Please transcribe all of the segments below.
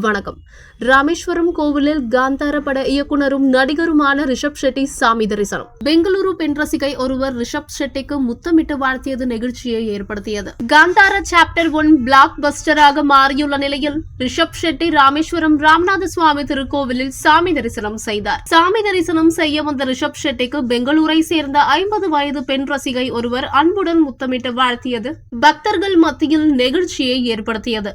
வணக்கம். ராமேஸ்வரம் கோவிலில் காந்தார பட இயக்குனரும் நடிகருமான ரிஷப் ஷெட்டி சாமி தரிசனம். பெங்களூரு பெண் ரசிகை ஒருவர் ரிஷப் ஷெட்டிக்கு முத்தமிட்டு வாழ்த்தியது நிகழ்ச்சியை ஏற்படுத்தியது. காந்தார சாப்டர் ஒன் பிளாக் பஸ்டராக மாறியுள்ள நிலையில் ரிஷப் ஷெட்டி ராமேஸ்வரம் ராமநாத சுவாமி திருக்கோவிலில் சாமி தரிசனம் செய்தார். சாமி தரிசனம் செய்ய வந்த ரிஷப் ஷெட்டிக்கு பெங்களூரை சேர்ந்த ஐம்பது வயது பெண் ரசிகை ஒருவர் அன்புடன் முத்தமிட்டு வாழ்த்தியது பக்தர்கள் மத்தியில் நெகிழ்ச்சியை ஏற்படுத்தியது.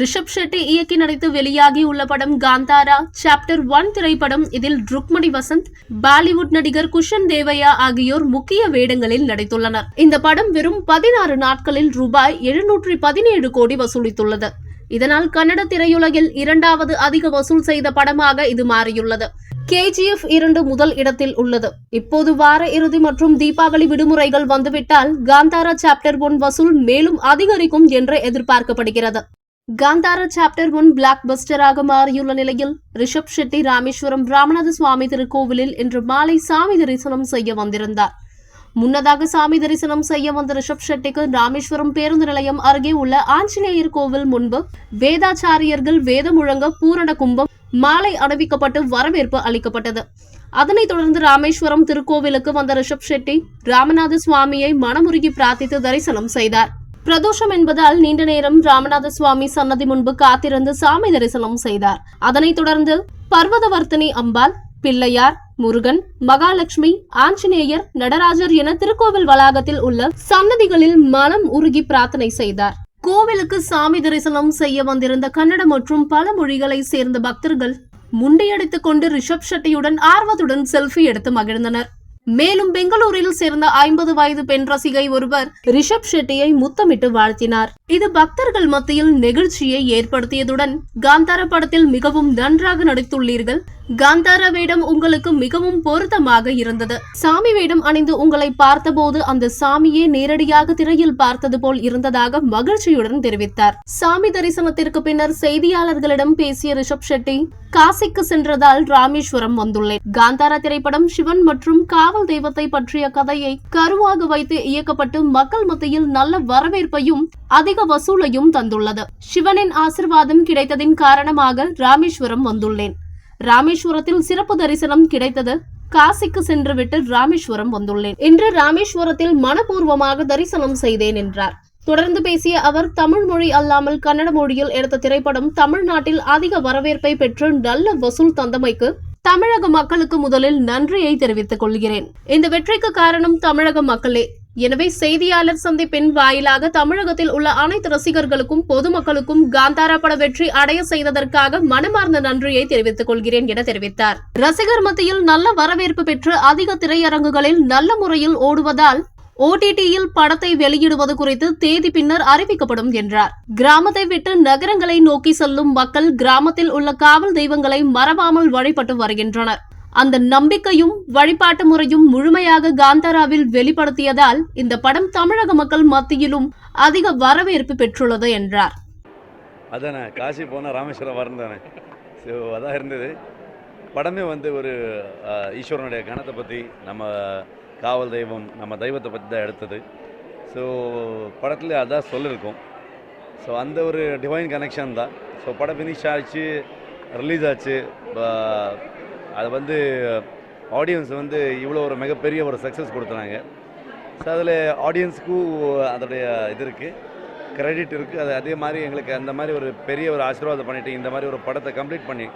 ரிஷப் ஷெட்டி இயக்கி நடித்து வெளியாகி உள்ள படம் காந்தாரா சாப்டர் ஒன் திரைப்படம் இதில் ருக்மணி வசந்த் பாலிவுட் நடிகர் குஷன் தேவையா ஆகியோர் முக்கிய வேடங்களில் நடித்துள்ளனர். இந்த படம் வெறும் பதினாறு நாட்களில் ரூபாய் எழுநூற்றி பதினேழு கோடி வசூலித்துள்ளது. இதனால் கன்னட திரையுலகில் இரண்டாவது அதிக வசூல் செய்த படமாக இது மாறியுள்ளது. கேஜிஎஃப் இரண்டு முதல் இடத்தில் உள்ளது. இப்போது வார இறுதி மற்றும் தீபாவளி விடுமுறைகள் வந்துவிட்டால் காந்தாரா சாப்டர் ஒன் வசூல் மேலும் அதிகரிக்கும் என்று எதிர்பார்க்கப்படுகிறது. காந்தார சாப்டர் ஒன் பிளாக் பஸ்டராக மாறியுள்ள நிலையில் ரிஷப் ஷெட்டி ராமேஸ்வரம் ராமநாத சுவாமி திருக்கோவிலில் இன்று மாலை சாமி தரிசனம் செய்ய வந்திருந்தார். முன்னதாக சாமி தரிசனம் செய்ய வந்த ரிஷப் ஷெட்டிக்கு ராமேஸ்வரம் பேருந்து நிலையம் அருகே உள்ள ஆஞ்சநேயர் கோவில் முன்பு வேதாச்சாரியர்கள் வேத முழங்க பூரண கும்பம் மாலை அணிவிக்கப்பட்டு வரவேற்பு அளிக்கப்பட்டது. அதனைத் தொடர்ந்து ராமேஸ்வரம் திருக்கோவிலுக்கு வந்த ரிஷப் ஷெட்டி ராமநாத சுவாமியை மனமுருகி பிரார்த்தித்து தரிசனம் செய்தார். பிரதோஷம் என்பதால் நீண்ட நேரம் ராமநாத சுவாமி சன்னதி முன்பு காத்திருந்து சாமி தரிசனம் செய்தார். அதனைத் தொடர்ந்து பர்வதவர்த்தினி அம்பாள் பிள்ளையார் முருகன் மகாலட்சுமி ஆஞ்சநேயர் நடராஜர் என திருக்கோவில் வளாகத்தில் உள்ள சன்னதிகளில் மனம் உருகி பிரார்த்தனை செய்தார். கோவிலுக்கு சாமி தரிசனம் செய்ய வந்திருந்த கன்னட மற்றும் பல மொழிகளை சேர்ந்த பக்தர்கள் முண்டையடித்துக் கொண்டு ரிஷப் ஷெட்டியுடன் ஆர்வத்துடன் செல்ஃபி எடுத்து மகிழ்ந்தனர். மேலும் பெங்களூரில் சேர்ந்த ஐம்பது வயது பெண் ரசிகை ஒருவர் ரிஷப் ஷெட்டியை முத்தமிட்டு வாழ்த்தினார். இது பக்தர்கள் மத்தியில் நெகிழ்ச்சியை ஏற்படுத்தியதுடன் காந்தார படத்தில் மிகவும் நன்றாக நடித்துள்ளீர்கள். காந்தார வேடம் உங்களுக்கு மிகவும் பொருத்தமாக இருந்தது. சாமி வேடம் அணிந்து உங்களை பார்த்தபோது அந்த சாமியே நேரடியாக திரையில் பார்த்தது போல் இருந்ததாக மகிழ்ச்சியுடன் தெரிவித்தார். சாமி தரிசனத்திற்கு பின்னர் செய்தியாளர்களிடம் பேசிய ரிஷப் ஷெட்டி காசிக்கு சென்றதால் ராமேஸ்வரம் வந்துள்ளேன். காந்தாரா திரைப்படம் சிவன் மற்றும் காவல் தெய்வத்தை பற்றிய கதையை கருவாக வைத்து இயக்கப்பட்டு மக்கள் மத்தியில் நல்ல வரவேற்பையும் அதிக வசூலையும் தந்துள்ளது. சிவனின் ஆசிர்வாதம் கிடைத்ததின் காரணமாக ராமேஸ்வரம் வந்துள்ளேன். ராமேஸ்வரத்தில் சிறப்பு தரிசனம் கிடைத்தது காசிக்கு சென்றுவிட்டு ராமேஸ்வரம் வந்துள்ளேன். இன்று ராமேஸ்வரத்தில் மனப்பூர்வமாக தரிசனம் செய்தேன் என்றார். தொடர்ந்து பேசிய அவர் தமிழ் மொழி அல்லாமல் கன்னட மொழியில் எடுத்த திரைப்படம் தமிழ்நாட்டில் அதிக வரவேற்பை பெற்று நல்ல வசூல் தந்தமைக்கு தமிழக மக்களுக்கு முதலில் நன்றியை தெரிவித்துக் கொள்கிறேன். இந்த வெற்றிக்கு காரணம் தமிழக மக்களே. எனவே செய்தியாளர் சந்திப்பின் வாயிலாக தமிழகத்தில் உள்ள அனைத்து ரசிகர்களுக்கும் பொதுமக்களுக்கும் காந்தாரா பட வெற்றி அடைய செய்ததற்காக மனமார்ந்த நன்றியை தெரிவித்துக் கொள்கிறேன் என தெரிவித்தார். ரசிகர் மத்தியில் நல்ல வரவேற்பு பெற்று அதிக திரையரங்குகளில் நல்ல முறையில் ஓடுவதால் ஓடிடியில் படத்தை வெளியிடுவது குறித்து தேதி பின்னர் அறிவிக்கப்படும் என்றார். கிராமத்தை விட்டு நகரங்களை நோக்கி செல்லும் மக்கள் கிராமத்தில் உள்ள காவல் தெய்வங்களை மறவாமல் வழிபட்டு வருகின்றனர். அந்த நம்பிக்கையும் வழிபாட்டு முறையும் முழுமையாக காந்தாராவில் வெளிப்படுத்தியதால் இந்த படம் தமிழக மக்கள் மத்தியிலும் அதிக வரவேற்பு பெற்றுள்ளது என்றார். அதானே காசி போனால் ராமேஸ்வரம் வரந்தானே அதான் இருந்தது. படமே வந்து ஒரு ஈஸ்வரனுடைய கணத்தை பற்றி நம்ம காவல் தெய்வம் நம்ம தெய்வத்தை பற்றி தான் எடுத்தது. ஸோ படத்தில் அதான் சொல்லியிருக்கோம் ஸோ அந்த ஒரு டிவைன் கனெக்ஷன் தான். ஸோ படம் ஃபினிஷ் ஆச்சு ரிலீஸ் ஆச்சு. அது வந்து ஆடியன்ஸ் வந்து இவ்வளோ ஒரு மிகப்பெரிய ஒரு சக்ஸஸ் கொடுத்துனாங்க. ஸோ அதில் ஆடியன்ஸுக்கும் அதோடைய இது இருக்குது கிரெடிட் இருக்குது அது அதே மாதிரி எங்களுக்கு அந்த மாதிரி ஒரு பெரிய ஒரு ஆசீர்வாதம் பண்ணிவிட்டு இந்த மாதிரி ஒரு படத்தை கம்ப்ளீட் பண்ணி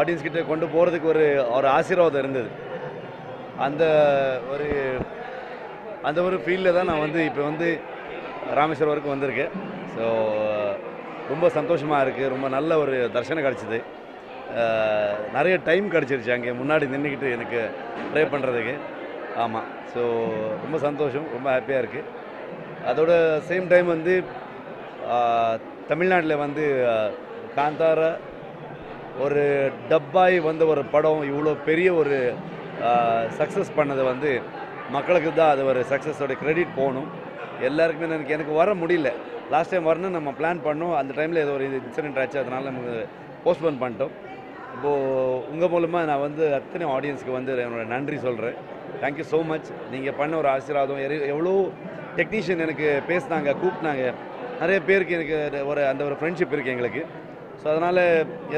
ஆடியன்ஸ்கிட்ட கொண்டு போகிறதுக்கு ஒரு ஒரு ஆசீர்வாதம் இருந்தது. அந்த ஒரு அந்த ஒரு ஃபீல்டில் தான் நான் வந்து இப்போ வந்து ராமேஸ்வரம் வரைக்கும் வந்திருக்கேன். ஸோ ரொம்ப சந்தோஷமாக இருக்குது ரொம்ப நல்ல ஒரு தரிசனம் கிடச்சிது. நிறைய டைம் கிடச்சிருச்சு அங்கே. முன்னாடி நின்றுக்கிட்டு எனக்கு ப்ரே பண்ணுறதுக்கு ஆமாம் ஸோ ரொம்ப சந்தோஷம். ரொம்ப ஹாப்பியாக இருக்குது அதோட சேம் டைம் வந்து தமிழ்நாட்டில் வந்து ஆஹ், காந்தாரா ஒரு டப்பாய் வந்த ஒரு படம். இவ்வளோ பெரிய ஒரு சக்ஸஸ் பண்ணது வந்து மக்களுக்கு தான் அது ஒரு சக்ஸஸோட கிரெடிட் போகணும். எல்லாருக்குமே எனக்கு எனக்கு வர முடியல. லாஸ்ட் டைம் வரணும்னு நம்ம பிளான் பண்ணோம். அந்த டைமில் ஏதோ ஒரு இன்சிடென்ட் ஆச்சு. அதனால் நமக்கு போஸ்ட்போன் பண்ணிட்டோம். இப்போது உங்கள் மூலமாக நான் வந்து அத்தனை ஆடியன்ஸ்க்கு வந்து என்னோட நன்றி சொல்கிறேன் தேங்க்யூ ஸோ மச் நீங்கள் பண்ண ஒரு ஆசீர்வாதம். எவ்வளோ டெக்னீஷியன் எனக்கு பேசினாங்க கூப்பிட்டாங்க. நிறைய பேருக்கு எனக்கு ஒரு அந்த ஒரு ஃப்ரெண்ட்ஷிப் இருக்குது எங்களுக்கு. ஸோ அதனால்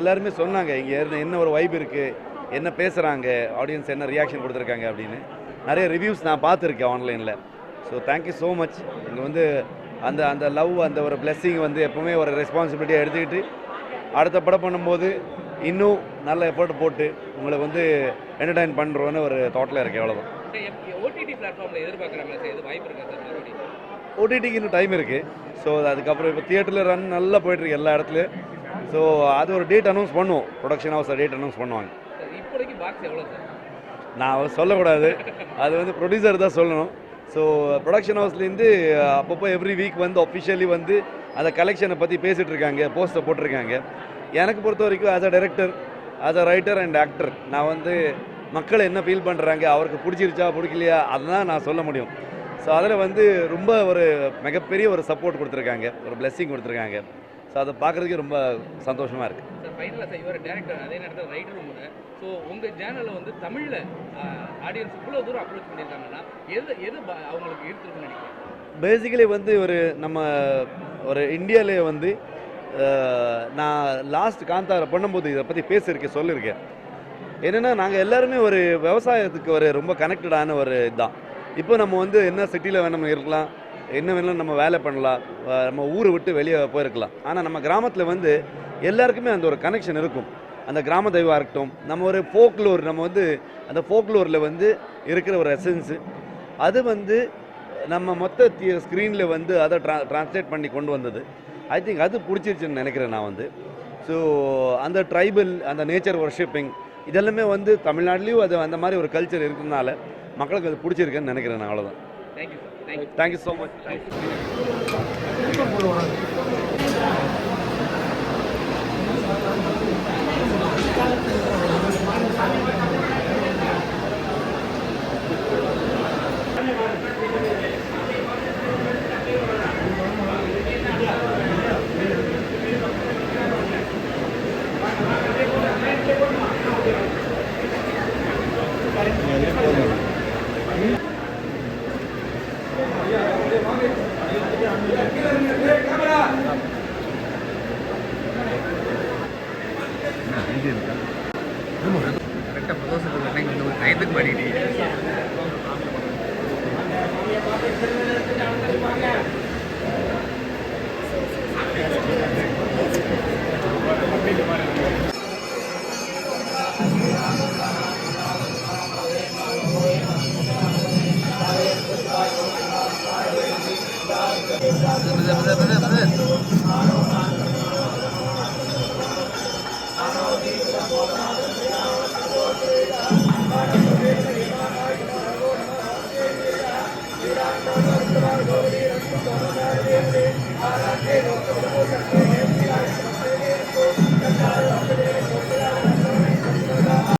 எல்லாருமே சொன்னாங்க இங்கே என்ன ஒரு வைப் இருக்குது என்ன பேசுகிறாங்க ஆடியன்ஸ் என்ன ரியாக்ஷன் கொடுத்துருக்காங்க அப்படின்னு. நிறைய ரிவ்யூஸ் நான் பார்த்துருக்கேன் ஆன்லைனில் ஸோ தேங்க்யூ ஸோ மச் இங்கே வந்து அந்த அந்த லவ் அந்த ஒரு blessing வந்து எப்போவுமே ஒரு ரெஸ்பான்சிபிலிட்டியாக எடுத்துக்கிட்டு அடுத்த படம் பண்ணும்போது இன்னும் நல்ல எஃபர்ட் போட்டு உங்களை வந்து என்டர்டைன் பண்ணுறோன்னு ஒரு தாட்டில் இருக்கேன் அவ்வளோதான் ஓடிடி பிளாட்ஃபார்மில் எதிர்பார்க்குற மாதிரி எது வாய்ப்பு இருக்கா சார் மறுபடியும்? ஓடிடிக்கு இன்னும் டைம் இருக்குது ஸோ அதுக்கப்புறம் இப்போ தியேட்டரில் ரன் நல்லா போயிட்டுருக்கு எல்லா இடத்துலையும். ஸோ அது ஒரு டேட் அனௌன்ஸ் பண்ணுவோம். ப்ரொடக்ஷன் ஹவுஸ் டேட் அனௌன்ஸ் பண்ணுவாங்க. சார் பாக்ஸ் எவ்வளோ சார் நான் சொல்லக்கூடாது. அது வந்து ப்ரொடியூசர் தான் சொல்லணும். ஸோ ப்ரொடக்ஷன் ஹவுஸ்லேருந்து அப்பப்போ எவ்ரி வீக் வந்து ஒஃபிஷியலி வந்து அந்த கலெக்ஷனை பற்றி பேசிகிட்டு இருக்காங்க போஸ்டர் போட்டிருக்காங்க. எனக்கு பொறுத்த வரைக்கும் as a director as a writer and actor நான் வந்து மக்கள் என்ன ஃபீல் பண்ணுறாங்க அவருக்கு பிடிச்சிருச்சா பிடிக்கலையா அதுதான் நான் சொல்ல முடியும். ஸோ அதில் வந்து ரொம்ப ஒரு மிகப்பெரிய ஒரு சப்போர்ட் கொடுத்துருக்காங்க. ஒரு பிளெஸ்ஸிங் கொடுத்துருக்காங்க. ஸோ அதை பார்க்குறதுக்கு ரொம்ப சந்தோஷமாக இருக்குது ஃபைனலாக சார் இவர் டேரக்டர் அதே நேரத்தில் ரைட்டரும் கூட. ஸோ உங்கள் சேனலில் வந்து தமிழில் ஆடியன்ஸ் இவ்வளோ தூரம் அப்ரோச் பண்ணியிருக்காங்கன்னா எது எது அவங்களுக்கு ஈர்த்துருக்குன்னு நினைக்கிறேன் பேசிக்கலி வந்து ஒரு நம்ம ஒரு இந்தியாவிலே வந்து நான் லாஸ்ட் காந்தாரை பண்ணும்போது இதை பற்றி பேசியிருக்கேன் சொல்லியிருக்கேன். என்னென்னா நாங்கள் எல்லாருமே ஒரு விவசாயத்துக்கு ஒரு ரொம்ப கனெக்டடான ஒரு இதுதான் இப்போ நம்ம வந்து என்ன சிட்டியில் வேணும் இருக்கலாம் என்ன வேணாலும் நம்ம வேலை பண்ணலாம். நம்ம ஊரை விட்டு வெளியே போயிருக்கலாம். ஆனால் நம்ம கிராமத்தில் வந்து எல்லாருக்குமே அந்த ஒரு கனெக்ஷன் இருக்கும். அந்த கிராம தெய்வம் இருக்கட்டும் நம்ம ஒரு ஃபோக்லோர் நம்ம வந்து அந்த ஃபோக்லோரில் வந்து இருக்கிற ஒரு எசன்ஸு அது வந்து நம்ம மொத்த ஸ்க்ரீனில் வந்து அதை ட்ரா ட்ரான்ஸ்லேட் பண்ணி கொண்டு வந்தது. ஐ திங்க் அது பிடிச்சிருச்சுன்னு நினைக்கிறேன் நான் வந்து. ஸோ அந்த ட்ரைபல் அந்த நேச்சர் ஒர்ஷிப்பிங் இதெல்லாமே வந்து தமிழ்நாட்டிலையும் அது அந்த மாதிரி ஒரு கல்ச்சர் இருக்கிறதுனால மக்களுக்கு அது பிடிச்சிருக்குன்னு நினைக்கிறேன் நான் அவ்வளோதான் thank you thank you thank you so much thank you கரெக்டாக ப்ரொதோசர் கொடுக்குறேன் இந்த ஒரு டயத்துக்கு மாட்டிக்கிட்டீங்க Thank